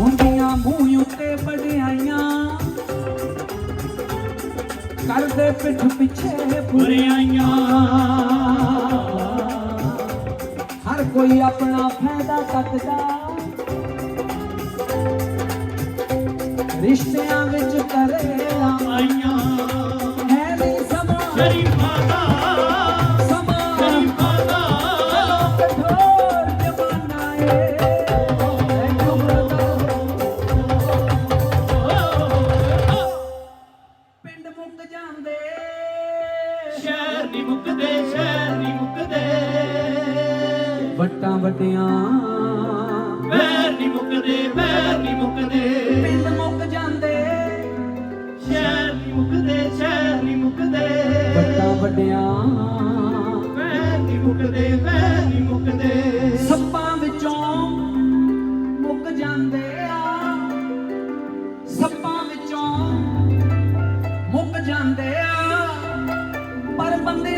ਹੁੰਦੀਆਂ ਮੂੰਹ ਉੱਤੇ ਵਡਿਆਈਆਂ। ਕਰਦੇ ਪਿੱਠ ਪਿੱਛੇ ਬੁਰਿਆਈਆਂ। ਹਰ ਕੋਈ ਆਪਣਾ ਫਾਇਦਾ ਤੱਕਦਾ ਰਿਸ਼ਤਿਆਂ ਵਿੱਚ ਕਰੇਲਾ ਆਈਆਂ ਹੈ ਵੀ ਸਮਾਂ। ਸ਼ਰੀਫਾਂ ਦਾ ਸਮਾਂ। ਸ਼ਰੀਫਾਂ ਦਾ ਸ਼ਹਿਰ ਨਹੀਂ ਮੁੱਕਦੇ ਸ਼ਹਿਰ ਨਹੀਂ ਮੁੱਕਦੇ। ਵੱਟਾਂ ਵੱਡੀਆਂ ਵੈਰ ਨਹੀਂ ਮੁੱਕਦੇ ਵੈਰ ਨਹੀਂ ਮੁੱਕਦੇ। ਪਿੰਡ ਮੁੱਕ ਜਾਂਦੇ। ਸ਼ਹਿਰ ਨਹੀਂ ਮੁੱਕਦੇ ਸ਼ਹਿਰ ਨਹੀਂ ਮੁੱਕਦੇ। ਵੱਟਾਂ ਵੱਡੀਆਂ ਵੈਰ ਨਹੀਂ ਮੁੱਕਦੇ ਵੈਰ ਨਹੀਂ ਮੁੱਕਦੇ। ਸੱਪਾਂ ਵਿੱਚੋਂ ਮੁੱਕ ਜਾਂਦੇ ਆ। ਸੱਪਾਂ ਵਿੱਚੋਂ ਮੁੱਕ ਜਾਂਦੇ ਆ। 방방 내